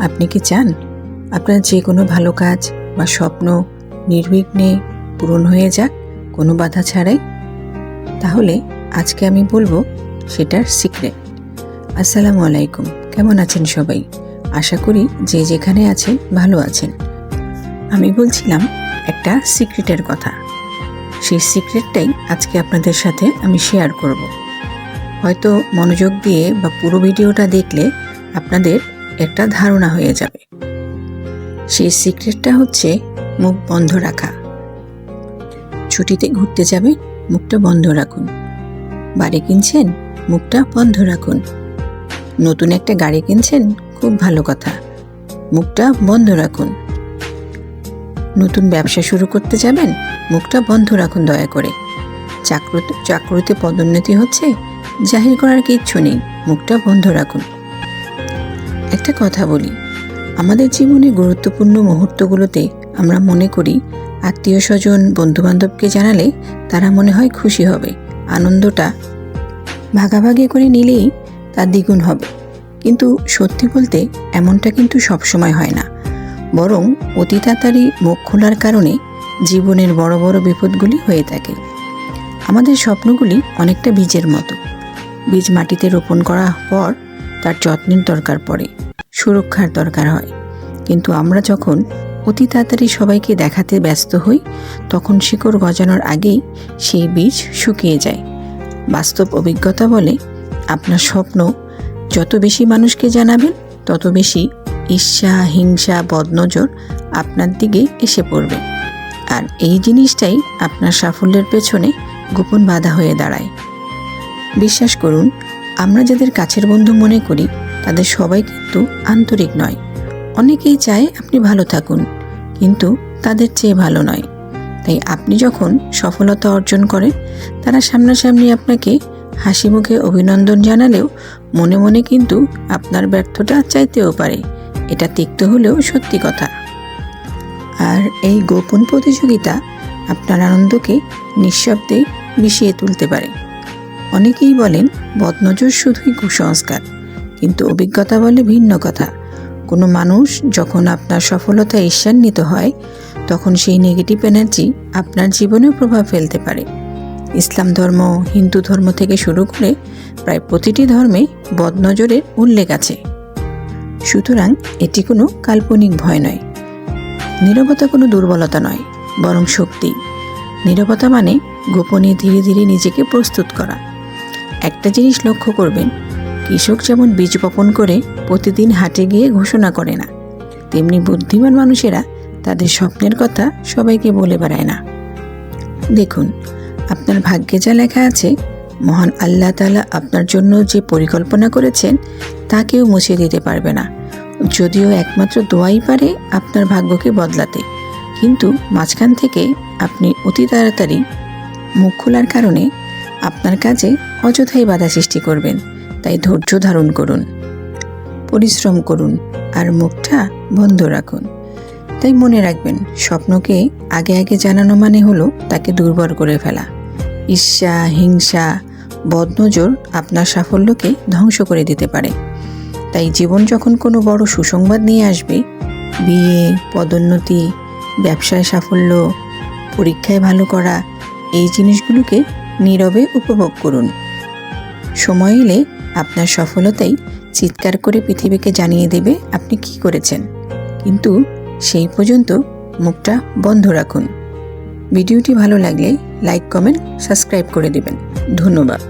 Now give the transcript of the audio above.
আপনি কি চান? আপনার যে কোনো ভালো কাজ বা স্বপ্ন নির্বিঘ্নে পূরণ হয়ে যাক, কোনো বাধা ছাড়াই। তাহলে আজকে আমি বলব সেটার সিক্রেট আসসালামু আলাইকুম। কেমন আছেন সবাই? আশা করি যে যেখানে আছেন ভালো আছেন। আমি বলছিলাম একটা সিক্রেটের কথা। সেই সিক্রেটটাই আজকে আপনাদের সাথে আমি শেয়ার করব। হয়তো মনোযোগ দিয়ে বা পুরো ভিডিওটা দেখলে আপনাদের একটা ধারণা হয়ে যাবে। সেই সিক্রেটটা হচ্ছে মুখ বন্ধ রাখা। ছুটিতে ঘুরতে যাবে, মুখটা বন্ধ রাখুন। বাড়ি কিনছেন, মুখটা বন্ধ রাখুন। নতুন একটা গাড়ি কিনছেন, খুব ভালো কথা। মুখটা বন্ধ রাখুন। নতুন ব্যবসা শুরু করতে যাবেন, মুখটা বন্ধ রাখুন দয়া করে। চাকরিতে চাকরিতে পদোন্নতি হচ্ছে, জাহির করার কিচ্ছু নেই, মুখটা বন্ধ রাখুন। একটা কথা বলি। আমাদের জীবনে গুরুত্বপূর্ণ মুহূর্তগুলোতে আমরা মনে করি আত্মীয় স্বজন বন্ধুবান্ধবকে জানালে তারা মনে হয় খুশি হবে, আনন্দটা ভাগাভাগি করে নিলেই তা দ্বিগুণ হবে। কিন্তু সত্যি বলতে এমনটা কিন্তু সবসময় হয় না। বরং অতি তাড়াতাড়ি মুখ খোলার কারণে জীবনের বড় বড় বিপদগুলি হয়ে থাকে। আমাদের স্বপ্নগুলি অনেকটা বীজের মতো। বীজ মাটিতে রোপণ করার পর তার যত্নের দরকার পড়ে, সুরক্ষার দরকার হয়। কিন্তু আমরা যখন অতি তাড়াতাড়ি সবাইকে দেখাতে ব্যস্ত হই, তখন শিকড় গজানোর আগেই সেই বীজ শুকিয়ে যায়। বাস্তব অভিজ্ঞতা বলে, আপনার স্বপ্ন যত বেশি মানুষকে জানাবেন, তত বেশি ঈর্ষা, হিংসা, বদনজর আপনার দিকে এসে পড়বে। আর এই জিনিসটাই আপনার সাফল্যের পেছনে গোপন বাধা হয়ে দাঁড়ায়। বিশ্বাস করুন আমরা যাদের কাছের বন্ধু মনে করি, তাদের সবাই কিন্তু আন্তরিক নয়। অনেকেই চায় আপনি ভালো থাকুন, কিন্তু তাদের চেয়ে ভালো নয়। তাই আপনি যখন সফলতা অর্জন করেন, তারা সামনাসামনি আপনাকে হাসি মুখে অভিনন্দন জানালেও মনে মনে কিন্তু আপনার ব্যর্থতা চাইতেও পারে। এটা তিক্ত হলেও সত্যি কথা। আর এই গোপন প্রতিযোগিতা আপনার আনন্দকে নিঃশব্দে মিশিয়ে তুলতে পারে। অনেকেই বলেন, বদনজর শুধুই কুসংস্কার। কিন্তু অভিজ্ঞতা বলে ভিন্ন কথা। কোনো মানুষ যখন আপনার সফলতা ঈর্ষান্বিত হয়, তখন সেই নেগেটিভ এনার্জি আপনার জীবনেও প্রভাব ফেলতে পারে। ইসলাম ধর্ম, হিন্দু ধর্ম থেকে শুরু করে প্রায় প্রতিটি ধর্মে বদনজরের উল্লেখ আছে। সুতরাং এটি কোনো কাল্পনিক ভয় নয়। নীরবতা কোনো দুর্বলতা নয়, বরং শক্তি। নীরবতা মানে গোপনে ধীরে ধীরে নিজেকে প্রস্তুত করা। একটা জিনিস লক্ষ্য করবেন, কৃষক যেমন বীজ বপন করে প্রতিদিন হাটে গিয়ে ঘোষণা করে না, তেমনি বুদ্ধিমান মানুষেরা তাদের স্বপ্নের কথা সবাইকে বলে বেড়ায় না। দেখুন, আপনার ভাগ্যে যা লেখা আছে, মহান আল্লাহ তালা আপনার জন্য যে পরিকল্পনা করেছেন, তা কেউ মুছে দিতে পারবে না। যদিও একমাত্র দোয়াই পারে আপনার ভাগ্যকে বদলাতে, কিন্তু মাঝখান থেকে আপনি অতি তাড়াতাড়ি মুখ খোলার কারণে আপনার কাজে অযথাই বাধা সৃষ্টি করবেন, তাই ধৈর্য ধারণ করুন, পরিশ্রম করুন আর মুখটা বন্ধ রাখুন। তাই মনে রাখবেন, স্বপ্নকে আগে আগে জানানো মানে হলো তাকে দুর্বল করে ফেলা। ঈর্ষা, হিংসা, বদনজর আপনার সাফল্যকে ধ্বংস করে দিতে পারে। তাই জীবন যখন কোনো বড় সুসংবাদ নিয়ে আসবে, বিয়ে, পদোন্নতি, ব্যবসায় সাফল্য, পরীক্ষায় ভালো করা, এই জিনিসগুলোকে নীরবে উপভোগ করুন। সময় এলে আপনার সফলতাই চিৎকার করে পৃথিবীকে জানিয়ে দেবে আপনি কি করেছেন। কিন্তু সেই পর্যন্ত মুখটা বন্ধ রাখুন। ভিডিওটি ভালো লাগলে লাইক, কমেন্ট, সাবস্ক্রাইব করে দেবেন। ধন্যবাদ।